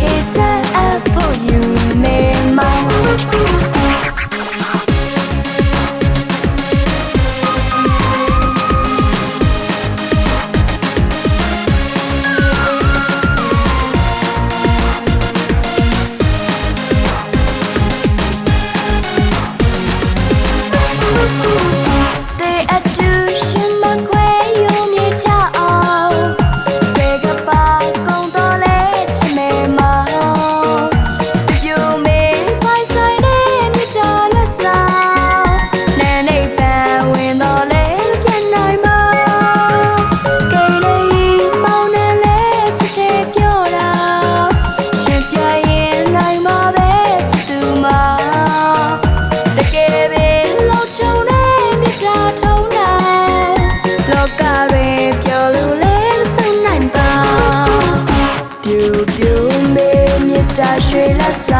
He's the apple you made mine.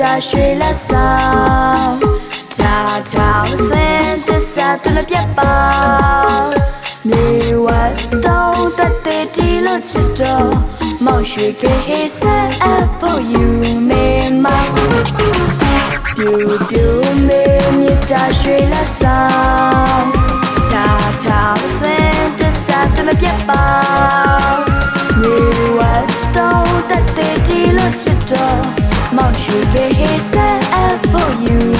တာရွှေလက်ဆောင်ဒါထောင်စင်သစ္စာတမပြတ်ပါနေဝတ်တော့တတေတီလို့ချစ်တော့မောင်ရွှေကဟေးဆက်အဖို့ယူမေမပြူပြူမေမြတ်တာရွှေလက်ဆောင် Should they hit the apple you